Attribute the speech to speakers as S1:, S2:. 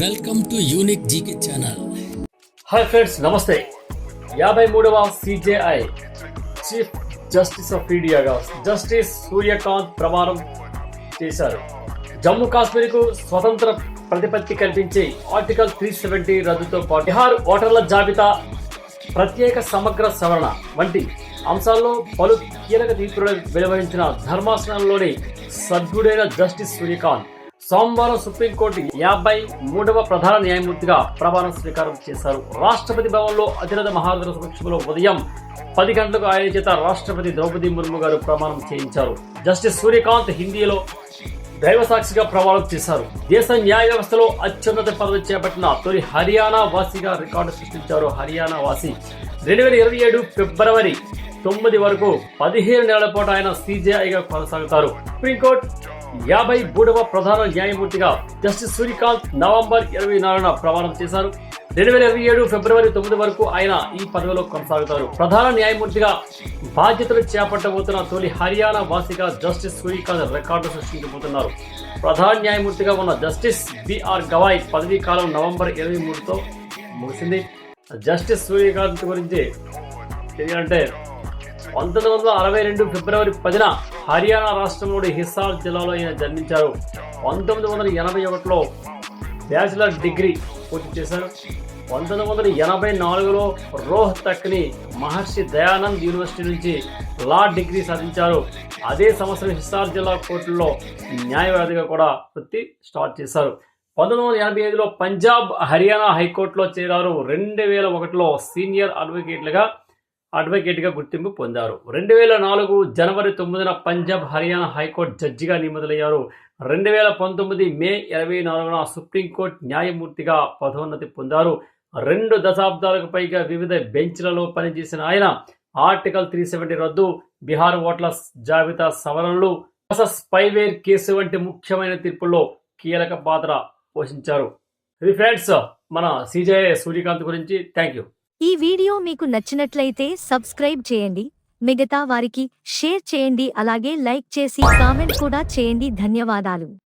S1: Welcome to unique GK channel
S2: hi friends నమస్తే. యాభై మూడవ సిజేఐ చీఫ్ జస్టిస్ ఆఫ్ ఇండియాగా జస్టిస్ సూర్యకాంత్ ప్రమాణం చేశారు. జమ్మూ కాశ్మీర్కు స్వతంత్ర ప్రతిపత్తి కల్పించి ఆర్టికల్ త్రీ సెవెంటీ రద్దుతో పాటు బీహార్ ఓటర్ల జాబితా ప్రత్యేక సమగ్ర సవరణ వంటి అంశాల్లో పలు కీలక తీర్పులు వెలువరించిన ధర్మాసనంలోని సభ్యుడైన జస్టిస్ సూర్యకాంత్ సోమవారం సుప్రీంకోర్టు యాభై మూడవ ప్రధాన న్యాయమూర్తిగా ప్రమాణం స్వీకారం చేశారు. రాష్ట్రపతి భవన్లో అతిరథ మహారాజుల సమక్షంలో ఉదయం పది గంటలకు ఆయన చేత రాష్ట్రపతి ద్రౌపది ముర్ము గారు ప్రమాణం చేయించారు. జస్టిస్ సూర్యకాంత్ హిందీలో దైవ సాక్షిగా ప్రమాణం చేశారు. దేశ న్యాయ వ్యవస్థలో అత్యున్నత పదవి చేపట్టిన తొలి హర్యానా వాసిగా రికార్డు సృష్టించారు హర్యానా వాసి. రెండు వేల ఇరవై ఏడు ఫిబ్రవరి తొమ్మిది వరకు పదిహేను నెలల పాటు ఆయన సీజేఐగా కొనసాగుతారు. సుప్రీంకోర్టు యాభై మూడవ ప్రధాన న్యాయమూర్తిగా జస్టిస్ సూర్యకాంత్ నవంబర్ ఇరవై నాలుగున ప్రమాణం చేశారు. రెండు వేల ఇరవై ఏడు ఫిబ్రవరి తొమ్మిది వరకు ఆయన ఈ పదవిలో కొనసాగుతారు. ప్రధాన న్యాయమూర్తిగా బాధ్యతలు చేపట్టబోతున్న తొలి హర్యానా వాసిగా జస్టిస్ సూర్యకాంత్ రికార్డు సృష్టించబోతున్నారు. ప్రధాన న్యాయమూర్తిగా ఉన్న జస్టిస్ బిఆర్ గవాయ్ పదవీ కాలం నవంబర్ ఇరవై మూడుతో ముగిసింది. జస్టిస్ సూర్యకాంత్ గురించి తెలియాలంటే పంతొమ్మిది వందల అరవై రెండు ఫిబ్రవరి పదిన హర్యానా రాష్ట్రంలోని హిస్సార్ జిల్లాలో ఆయన జన్మించారు. పంతొమ్మిది వందల ఎనభై ఒకటిలో బ్యాచిలర్ డిగ్రీ పూర్తి చేశారు. పంతొమ్మిది వందల ఎనభై నాలుగులో రోహ్ తక్ని మహర్షి దయానంద్ యూనివర్సిటీ నుంచి లా డిగ్రీ సాధించారు. అదే సంవత్సరం హిస్సార్ జిల్లా కోర్టులో న్యాయవాదిగా కూడా వృత్తి స్టార్ట్ చేశారు. పంతొమ్మిది వందల ఎనభై ఐదులో పంజాబ్ హర్యానా హైకోర్టులో చేరారు. రెండు వేల ఒకటిలో సీనియర్ అడ్వకేట్లుగా అడ్వకేట్గా గుర్తింపు పొందారు. రెండు వేల నాలుగు జనవరి తొమ్మిదిన పంజాబ్ హర్యానా హైకోర్టు జడ్జిగా నియమితులయ్యారు. రెండు వేల పంతొమ్మిది మే ఇరవై నాలుగున సుప్రీంకోర్టు న్యాయమూర్తిగా పదోన్నతి పొందారు. రెండు దశాబ్దాలకు పైగా వివిధ బెంచ్లలో పనిచేసిన ఆయన ఆర్టికల్ త్రీ సెవెంటీ రద్దు బీహార్ ఓట్ల జాబితా సవరణలు స్పైవేర్ కేసు వంటి ముఖ్యమైన తీర్పుల్లో కీలక పాత్ర పోషించారు. ఇది ఫ్రెండ్స్ మన సిజే సూర్యకాంత్ గురించి. థ్యాంక్ యూ
S3: ఈ వీడియో మీకు నచ్చినట్లయితే సబ్స్క్రైబ్ చేయండి. మిగతా వారికి షేర్ చేయండి. అలాగే లైక్ చేసి కామెంట్ కూడా చేయండి. ధన్యవాదాలు.